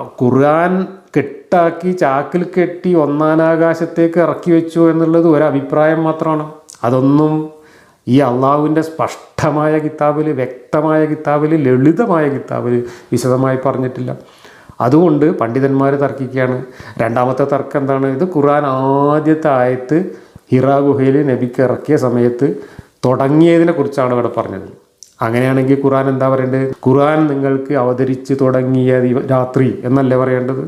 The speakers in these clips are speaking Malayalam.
ഖുർആൻ കെട്ടാക്കി ചാക്കിൽ കെട്ടി ഒന്നാനാകാശത്തേക്ക് ഇറക്കി വെച്ചു എന്നുള്ളത് ഒരു അഭിപ്രായം മാത്രമാണ്. അതൊന്നും ഈ അള്ളാഹുവിന്റെ സ്പഷ്ടമായ കിതാബിൽ വ്യക്തമായ കിതാബിൽ ലളിതമായ കിതാബിൽ വിശദമായി പറഞ്ഞിട്ടില്ല. അതുകൊണ്ട് പണ്ഡിതന്മാർ തർക്കിക്കുകയാണ്. രണ്ടാമത്തെ തർക്കം എന്താണ്? ഇത് ഖുർആൻ ആദ്യത്തെ ആയത്ത് ഹിറാ ഗുഹയിൽ നബിക്ക് ഇറക്കിയ സമയത്ത് തുടങ്ങിയതിനെ കുറിച്ചാണ് ഇവിടെ പറഞ്ഞത്. അങ്ങനെയാണെങ്കിൽ ഖുറാൻ എന്താ പറയേണ്ടത്? ഖുറാൻ നിങ്ങൾക്ക് അവതരിച്ച് തുടങ്ങിയ രാത്രി എന്നല്ലേ പറയേണ്ടത്?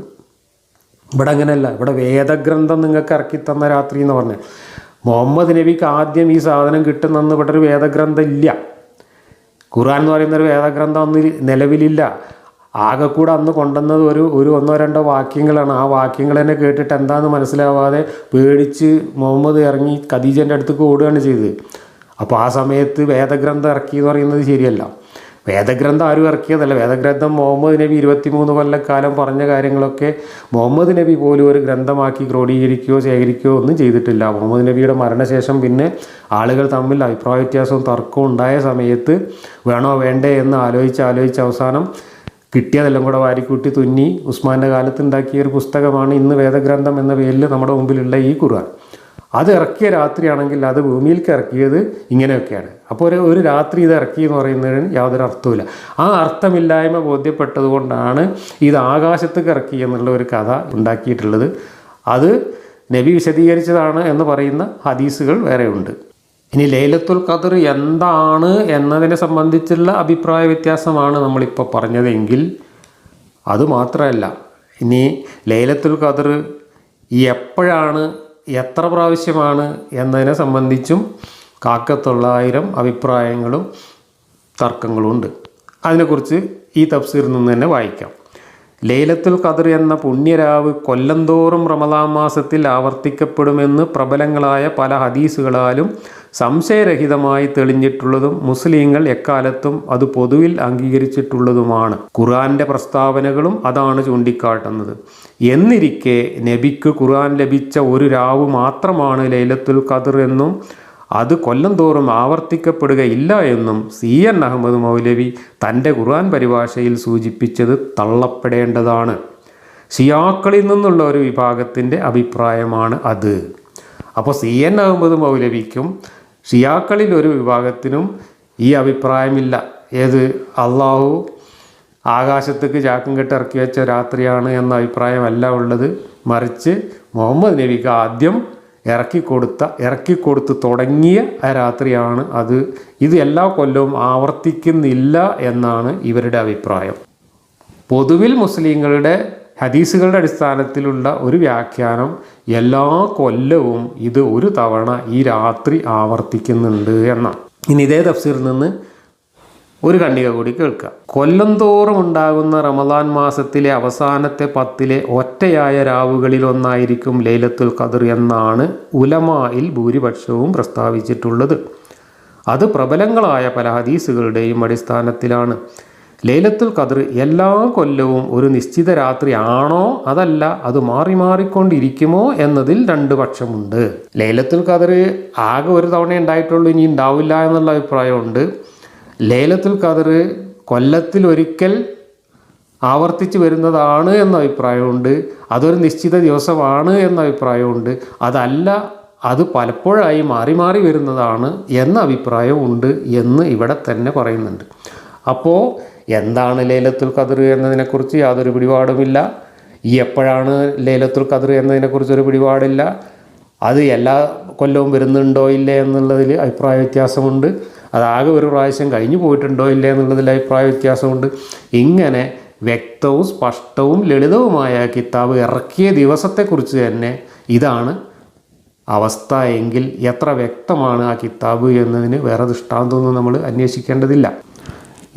ഇവിടെ അങ്ങനെയല്ല. ഇവിടെ വേദഗ്രന്ഥം നിങ്ങൾക്ക് ഇറക്കി തന്ന രാത്രി എന്ന് പറഞ്ഞാൽ മുഹമ്മദ് നബിക്ക് ആദ്യം ഈ സാധനം കിട്ടുന്നെന്ന് ഇവിടെ ഒരു വേദഗ്രന്ഥം ഇല്ല. ഖുറാൻ എന്ന് പറയുന്ന ഒരു വേദഗ്രന്ഥം അന്ന് നിലവിലില്ല. ആകെ കൂടെ അന്ന് കൊണ്ടുവന്നത് ഒരു ഒരു ഒന്നോ രണ്ടോ വാക്യങ്ങളാണ്. ആ വാക്യങ്ങൾ തന്നെ കേട്ടിട്ട് എന്താണെന്ന് മനസ്സിലാവാതെ പേടിച്ച് മുഹമ്മദ് ഇറങ്ങി ഖദീജന്റെ അടുത്തേക്ക് ഓടുകയാണ് ചെയ്തത്. അപ്പോൾ ആ സമയത്ത് വേദഗ്രന്ഥം ഇറക്കി എന്ന് പറയുന്നത് ശരിയല്ല. വേദഗ്രന്ഥം ആരും ഇറക്കിയതല്ല. വേദഗ്രന്ഥം മുഹമ്മദ് നബി ഇരുപത്തിമൂന്ന് കൊല്ലക്കാലം പറഞ്ഞ കാര്യങ്ങളൊക്കെ മുഹമ്മദ് നബി പോലും ഒരു ഗ്രന്ഥമാക്കി ക്രോഡീകരിക്കുകയോ ശേഖരിക്കുകയോ ഒന്നും ചെയ്തിട്ടില്ല. മുഹമ്മദ് നബിയുടെ മരണശേഷം പിന്നെ ആളുകൾ തമ്മിൽ അഭിപ്രായ വ്യത്യാസവും തർക്കവും ഉണ്ടായ സമയത്ത് വേണോ വേണ്ടേ എന്ന് ആലോചിച്ച് ആലോചിച്ച് അവസാനം കിട്ടിയതെല്ലാം കൂടെ വാരിക്കൂട്ടി തുന്നി ഉസ്മാന്റെ കാലത്ത് ഉണ്ടാക്കിയ ഒരു പുസ്തകമാണ് ഇന്ന് വേദഗ്രന്ഥം എന്ന പേരിൽ നമ്മുടെ മുമ്പിലുള്ള ഈ ഖുർആൻ. അത് ഇറക്കിയ രാത്രിയാണെങ്കിൽ അത് ഭൂമിയിലേക്ക് ഇറക്കിയത് ഇങ്ങനെയൊക്കെയാണ്. അപ്പോൾ ഒരു ഒരു രാത്രി ഇത് ഇറക്കി എന്ന് പറയുന്നതിന് യാതൊരു അർത്ഥവുമില്ല. ആ അർത്ഥമില്ലായ്മ ബോധ്യപ്പെട്ടതുകൊണ്ടാണ് ഇത് ആകാശത്തേക്ക് ഇറക്കി എന്നുള്ള ഒരു കഥ ഉണ്ടാക്കിയിട്ടുള്ളത്. അത് നബി വിശദീകരിച്ചതാണ് എന്ന് പറയുന്ന ഹദീസുകൾ വേറെയുണ്ട് ഇനി ലൈലത്തുൽ ഖദർ എന്താണ് എന്നതിനെ സംബന്ധിച്ചുള്ള അഭിപ്രായ വ്യത്യാസമാണ് നമ്മളിപ്പോൾ പറഞ്ഞതെങ്കിൽ അതുമാത്രമല്ല ഇനി ലൈലത്തുൽ ഖദർ എപ്പോഴാണ് എത്ര പ്രാവശ്യമാണ് എന്നതിനെ സംബന്ധിച്ചും കാക്കത്തൊള്ളായിരം അഭിപ്രായങ്ങളും തർക്കങ്ങളും ഉണ്ട് അതിനെക്കുറിച്ച് ഈ തഫ്സീറിൽ നിന്ന് തന്നെ വായിക്കാം. ലൈലത്തുൽ ഖദർ എന്ന പുണ്യരാവ് കൊല്ലന്തോറും റമദാൻ മാസത്തിൽ ആവർത്തിക്കപ്പെടുമെന്ന് പ്രബലങ്ങളായ പല ഹദീസുകളാലും സംശയരഹിതമായി തെളിഞ്ഞിട്ടുള്ളതും മുസ്ലിങ്ങൾ എക്കാലത്തും അത് പൊതുവിൽ അംഗീകരിച്ചിട്ടുള്ളതുമാണ്. ഖുർആന്റെ പ്രസ്താവനകളും അതാണ് ചൂണ്ടിക്കാട്ടുന്നത്. എന്നിരിക്കെ നബിക്ക് ഖുർആൻ ലഭിച്ച ഒരു രാവ് മാത്രമാണ് ലൈലത്തുൽ ഖദർ എന്നും അത് കൊല്ലം തോറും ആവർത്തിക്കപ്പെടുകയില്ല എന്നും സി എൻ അഹമ്മദ് മൗലവി തന്റെ ഖുർആൻ പരിഭാഷയിൽ സൂചിപ്പിച്ചത് തള്ളപ്പെടേണ്ടതാണ്. ഷിയാക്കളിൽ നിന്നുള്ള ഒരു വിഭാഗത്തിന്റെ അഭിപ്രായമാണ് അത്. അപ്പോൾ സി എൻ അഹമ്മദ് മൗലവിക്കും ഷിയാക്കളിൽ ഒരു വിഭാഗത്തിനും ഈ അഭിപ്രായമില്ല. ഏത്? അള്ളാഹു ആകാശത്തേക്ക് ചാക്കും കെട്ട് ഇറക്കി വെച്ച രാത്രിയാണ് എന്ന അഭിപ്രായമല്ല ഉള്ളത്. മറിച്ച് മുഹമ്മദ് നബിക്ക് ആദ്യം ഇറക്കിക്കൊടുത്ത ഇറക്കിക്കൊടുത്ത് തുടങ്ങിയ രാത്രിയാണ് അത്. ഇത് എല്ലാ കൊല്ലവും ആവർത്തിക്കുന്നില്ല എന്നാണ് ഇവരുടെ അഭിപ്രായം. പൊതുവിൽ മുസ്ലിങ്ങളുടെ ഹദീസുകളുടെ അടിസ്ഥാനത്തിലുള്ള ഒരു വ്യാഖ്യാനം എല്ലാ കൊല്ലവും ഇത് ഒരു തവണ ഈ രാത്രി ആവർത്തിക്കുന്നുണ്ട് എന്നാണ്. ഇനി ഇതേ തഫ്സീറിൽ നിന്ന് ഒരു ഖണ്ഡിക കൂടി കേൾക്കുക കൊല്ലം തോറും ഉണ്ടാകുന്ന റമദാൻ മാസത്തിലെ അവസാനത്തെ പത്തിലെ ഒറ്റയായ രാവുകളിൽ ഒന്നായിരിക്കും ലൈലത്തുൽ ഖദർ എന്നാണ് ഉലമായിൽ ഭൂരിപക്ഷവും പ്രസ്താവിച്ചിട്ടുള്ളത്. അത് പ്രബലങ്ങളായ പല ഹദീസുകളുടെയും അടിസ്ഥാനത്തിലാണ്. ലൈലത്തുൽ ഖദർ എല്ലാ കൊല്ലവും ഒരു നിശ്ചിത രാത്രി ആണോ അതല്ല അത് മാറി മാറിക്കൊണ്ടിരിക്കുമോ എന്നതിൽ രണ്ട് പക്ഷമുണ്ട്. ലൈലത്തുൽ ഖദർ ആകെ ഒരു തവണ ഉണ്ടായിട്ടുള്ളൂ ഇനി ഉണ്ടാവില്ല എന്നുള്ള അഭിപ്രായമുണ്ട്. ലൈലത്തുൽ ഖദർ കൊല്ലത്തിൽ ഒരിക്കൽ ആവർത്തിച്ച് വരുന്നതാണ് എന്ന അഭിപ്രായമുണ്ട്. അതൊരു നിശ്ചിത ദിവസമാണ് എന്ന അഭിപ്രായമുണ്ട്. അതല്ല അത് പലപ്പോഴായി മാറി മാറി വരുന്നതാണ് എന്ന അഭിപ്രായമുണ്ട് എന്ന് ഇവിടെ തന്നെ പറയുന്നുണ്ട്. അപ്പോൾ എന്താണ് ലേലത്തുൽ ഖദർ എന്നതിനെക്കുറിച്ച് യാതൊരു പിടിപാടുമില്ല. എപ്പോഴാണ് ലേലത്തുൽ ഖദർ എന്നതിനെക്കുറിച്ച് ഒരു പിടിപാടില്ല. അത് എല്ലാ കൊല്ലവും വരുന്നുണ്ടോ ഇല്ലേ എന്നുള്ളതിൽ അഭിപ്രായ വ്യത്യാസമുണ്ട്. അതാകെ ഒരു പ്രാവശ്യം കഴിഞ്ഞു പോയിട്ടുണ്ടോ ഇല്ലേ എന്നുള്ളതിൽ അഭിപ്രായ വ്യത്യാസമുണ്ട്. ഇങ്ങനെ വ്യക്തവും സ്പഷ്ടവും ലളിതവുമായ കിതാബ് ഇറക്കിയ ദിവസത്തെക്കുറിച്ച് തന്നെ ഇതാണ് അവസ്ഥ എങ്കിൽ എത്ര വ്യക്തമാണ് ആ കിതാബ് എന്നതിന് വേറെ ദൃഷ്ടാന്തമൊന്നും നമ്മൾ അന്വേഷിക്കേണ്ടതില്ല.